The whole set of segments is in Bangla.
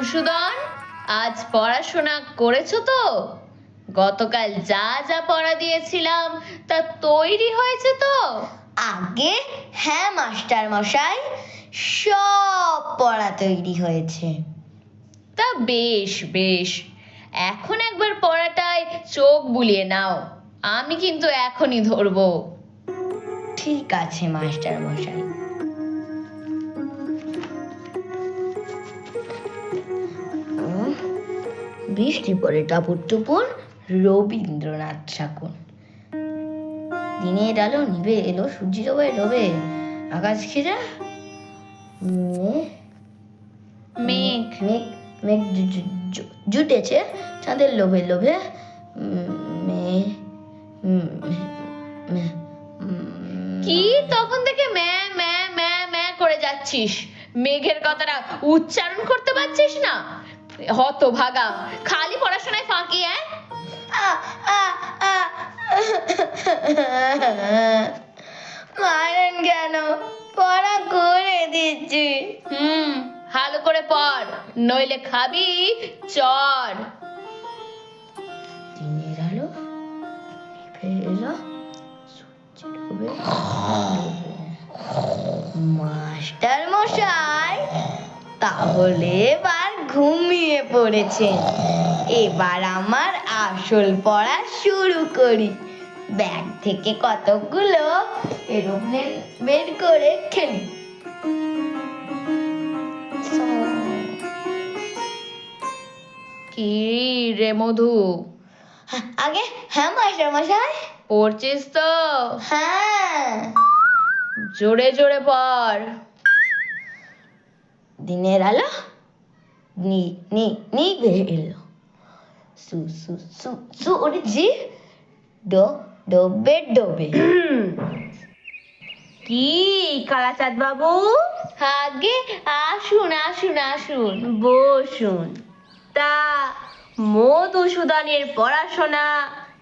মধুসূদন আজ পড়াশোনা করেছ তো? গতকাল যা যা পড়া দিয়েছিলাম তা তৈরি হয়েছে তো? আগে? হ্যাঁ মাস্টার মশাই সব পড়া তৈরি হয়েছে। তা বেশ বেশ। এখন একবার পড়াটায় চোখ বুলিয়ে নাও আমি কিন্তু এখনই ধরবো। ঠিক আছে মাস্টার মশাই। বৃষ্টি পড়ে টাপুর টুপুর রবীন্দ্রনাথ ঠাকুর। দিনের আলো নিভে এলো সূর্যি ডোবে ডোবে আকাশ খিরে মেঘ। মেঘ মেঘ জুটেছে চাঁদের লোভে লোভে কি? তখন থেকে ম্যা ম্যা ম্যা ম্যা করে যাচ্ছিস। মেঘের কথাটা উচ্চারণ করতে পারছিস না? হত ভাগা খালি পড়াশোনায় ফাঁকি হ্যাঁ। মারেন কেন? পড়া করে দিচ্ছি। হুম ভালো করে পড় নইলে খাবি চর। দিনের আলো এলো মাস্টার মশাই তাহলে এবার ঘুমিয়ে পড়েছেন এবার আমার আসল পড়া শুরু করি। ব্যাগ থেকে কতগুলো এরোপ্লেন বের করে খেলি। কি রে মধু? আগে হ্যাঁ মাস্টার মশাই পড়ছিস তো? হ্যাঁ। জোরে জোরে পড়। দিনের আলো নি নি নিভে এলো সু সু সু সূর্যি ডো ডোবে ডোবে কি কালাচাঁদ বাবু আগে আসুন আসুন আসুন বসুন তা মধুসূদনের পড়াশোনা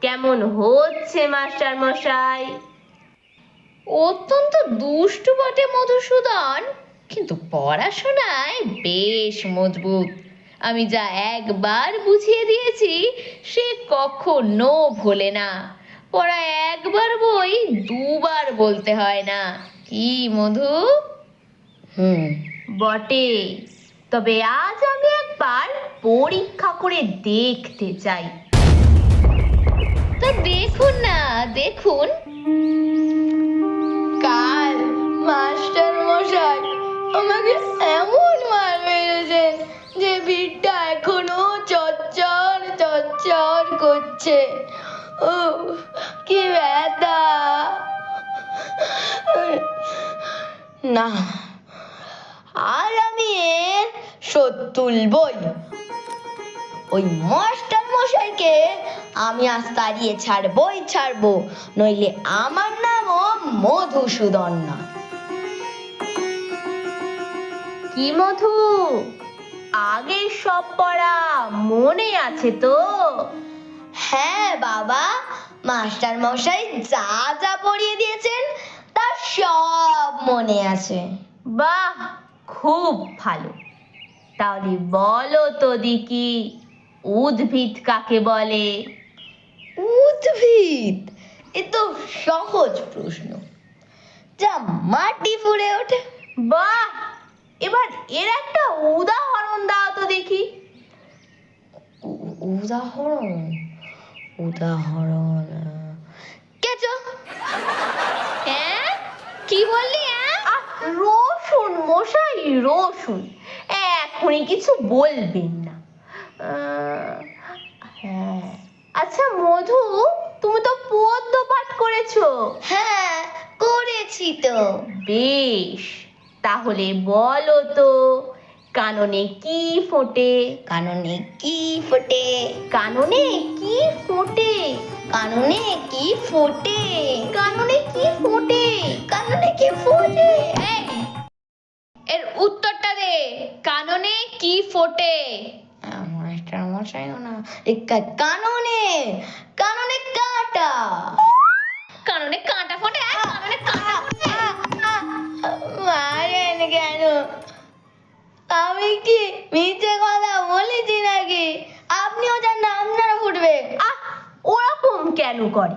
কেমন হচ্ছে মাস্টার মশাই অত্যন্ত দুষ্টু বটে মধুসূদন কিন্তু পড়াশোনায় বেশ মজবুত। আমি যা একবার বুঝিয়ে দিয়েছি, সে কখনো ভোলে না। পড়া একবার বই, দুবার বলতে হয় না। কি মধু? হুম। বটে। তবে আজ আমি একবার পরীক্ষা করে দেখতে চাই। তা দেখুন না, দেখুন। কাল মাস্টার মশাই আমাকে এমন মার মেরেছেন যে ভিড়টা এখনও চচ্চর চচ্চর করছে। ও কি ব্যথা। না, আর আমি এর শোধ তুলবই। ওই মাস্টার মশাইকে আমি আজ তাড়িয়ে ছাড়বই, ছাড়বো। নইলে আমার নামও মধুসূদন না কি মধু? আগের সব পড়া মনে আছে তো। হ্যাঁ বাবা মাস্টার মশাই যা যা পড়িয়ে দিয়েছেন তা সব মনে আছে। বাহ খুব ভালো। তাহলে বলো তো দিকি উদ্ভিদ কাকে বলে? উদ্ভিদ? এ তো সহজ প্রশ্ন। যা মাটি ফুড়ে ওঠে। বাহ এবার এর একটা উদাহরণ দাও তো দেখি। উদাহরণ? উদাহরণ কেঁচো। হ্যাঁ? কি বললি হ্যাঁ? রসুন মশাই রসুন। এখনই কিছু বলবেন না। হ্যাঁ। আচ্ছা মধু তুমি তো পদ্য পাঠ করেছ। হ্যাঁ করেছি তো। বেশ। তাহলে বলো তো কাননে কি ফোটে? কাননে কি ফোটে? কাননে কি ফোটে? কাননে কি ফোটে? কাননে কি ফোটে? কাননে কি ফোটে? এর উত্তরটা দে। কাননে কি ফোটে? মাস্টার মশাইও না কাননে কাননে কাটা। কাননে কাঁটা ফোটে? কাননে কাঁটা। মারেন কেন? আমি কি মিথ্যে কথা বলেছি নাকি? আপনিও জান না আপনারা ফুটবে আহ ওরকম কেন করে?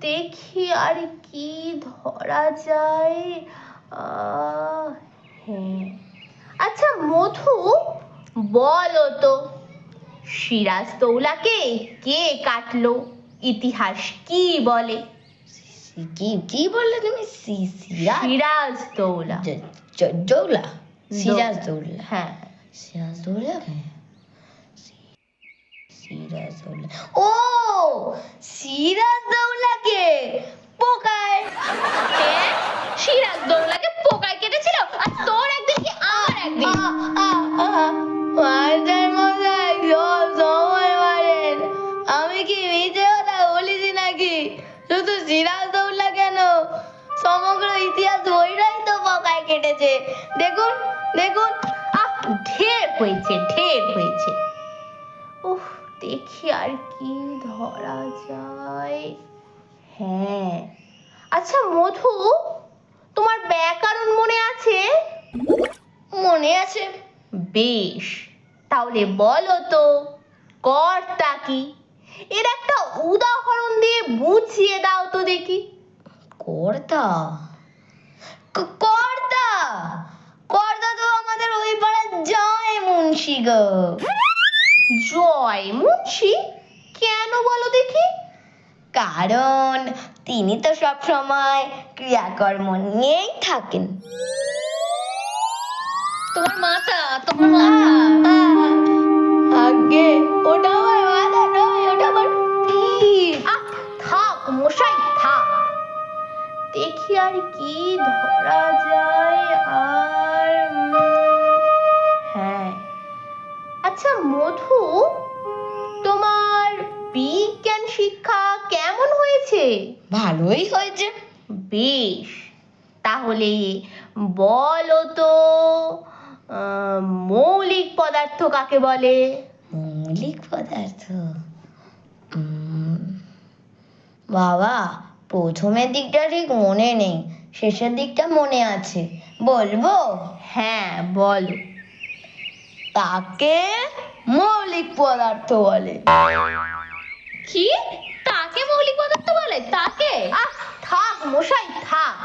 দেখি আর কি ধরা যায়। হ্যাঁ। আচ্ছা মধু বলো তো সিরাজ দৌলাকে কে কাটলো? ইতিহাস কি বলে? কি কি বললে তুমি সিরাজ দৌলা দৌলা সিরাজ দৌলা হ্যাঁ সিরাজ দৌলা সিরাজ দৌলা ও সিরাজ দৌলাকে পোকায় হ্যাঁ সিরাজ দৌলাকে পোকায় কেটেছিল আর তোর একদিন কি আমার একদিন সমগ্র ইতিহাস বইটাই তো পোকায় কেটেছে। দেখুন দেখুন। আহ, ঢের হয়েছে ঢের হয়েছে। উফ, দেখি আর কি ধরা যায়। হ্যাঁ। আচ্ছা মধু, তোমার ব্যাকরণ মনে আছে? মনে আছে। বেশ। তাহলে বলো তো কর্তা কি? এর একটা উদাহরণ দিয়ে বুঝিয়ে দাও তো দেখি। কর্তা? তো আমাদের ওই পাড়ার জয় মুন্সি গো। জয় মুন্সি? কেন বলো দেখি? কারণ তিনি তো সব সময় ক্রিয়াকর্ম নিয়েই থাকেন। তোমার মাথা তোমার মাথা। আগে ওটা আমার মাথা নয় ওটা আমার পিঠ। থাক মশাই থাক। দেখি আর কি ধরা যায় আর হ্যাঁ। আচ্ছা মধু তোমার বিজ্ঞান শিক্ষা কেমন হয়েছে? ভালোই হয়েছে। বেশ। তাহলে বলো তো মৌলিক পদার্থ কাকে বলে? মৌলিক পদার্থ? বাবা প্রথমের দিকটা ঠিক মনে নেই। শেষের দিকটা মনে আছে। বলব? হ্যাঁ বলো। তাকে মৌলিক পদার্থ বলে। কি? তাকে মৌলিক পদার্থ বলে? তাকে? আহ থাক মশাই থাক।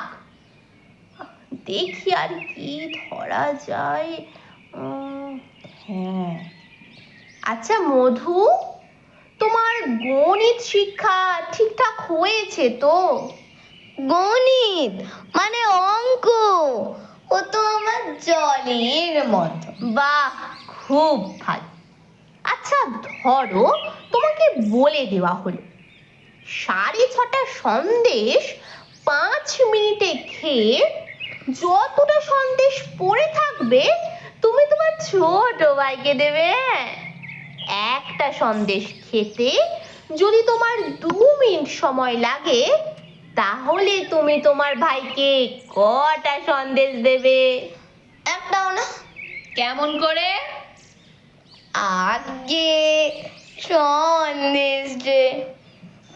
দেখি আর কি ধরা যায়। উম, হ্যাঁ। আচ্ছা মধু তোমার গণিত শিক্ষা ঠিকঠাক হয়েছে তো? গণিত মানে অঙ্ক। ও তো আমার জলের মতো। বাহ, খুব ভালো। আচ্ছা ধরো তোমাকে বলে দেওয়া হলো, সাড়ে ছটা সন্দেশ পাঁচ মিনিটে খেয়ে যতটা সন্দেশ পড়ে থাকবে, তুমি তোমার ছোট ভাইকে দেবে। একটা সন্দেশ খেতে যদি তোমার দু মিনিট সময় লাগে তাহলে তুমি তোমার ভাইকে কটা সন্দেশ দেবে? একটাও না। কেমন করে? আগে সন্দেশ যে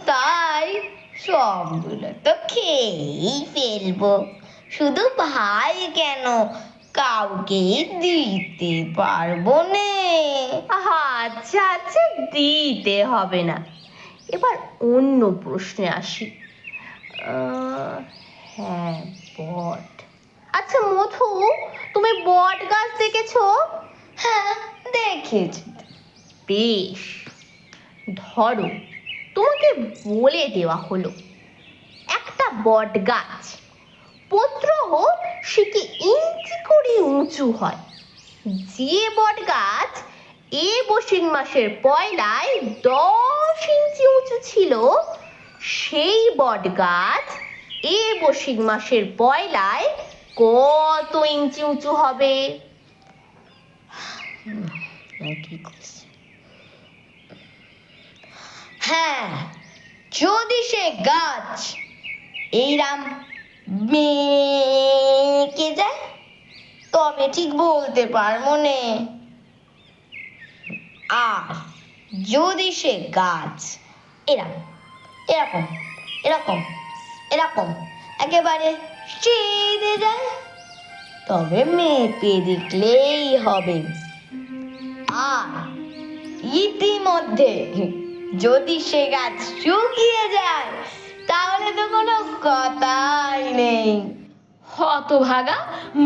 তাই সবগুলো তো খেয়েই ফেলব। শুধু ভাই কেন কাউকে দিতে পারব নে। আচ্ছা আচ্ছা দিতে হবে না। এবার অন্য প্রশ্নে আসি। হ্যাঁ বট। আচ্ছা মধু তুমি বট গাছ দেখেছ? হ্যাঁ দেখেছি। বেশ। ধরো তোমাকে বলে দেওয়া হলো একটা বট গাছ পত্রহ সে কি ইঞ্চি করে উঁচু হয়? যে বট গাছ এ বসিন মাসের পয়লায় দশ ইঞ্চি উঁচু ছিল সেই বট গাছ এ বসিন মাসের পয়লায় কত ইঞ্চি উঁচু হবে? হ্যাঁ যদি সে গাছ এইরাম বেঁকে যায় তবে ঠিক বলতে পারব নে। আর যদি সে গাছ এরম এরকম এরকম এরকম। একেবারে সিধে যায় তবে মেপে দেখলেই হবে। আর ইতিমধ্যে যদি সে গাছ শুকিয়ে যায় তাহলে তো কোনো কথাই নেই। হতভাগা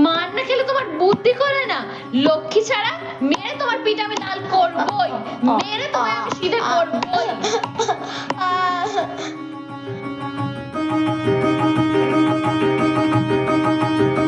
মার না খেলে তোমার বুদ্ধি করে না। লক্ষ্মী ছাড়া মেরে তোমার পিঠ আমি লাল করবই। মেরে তোমায় আমি সিধে করবই। Thank you.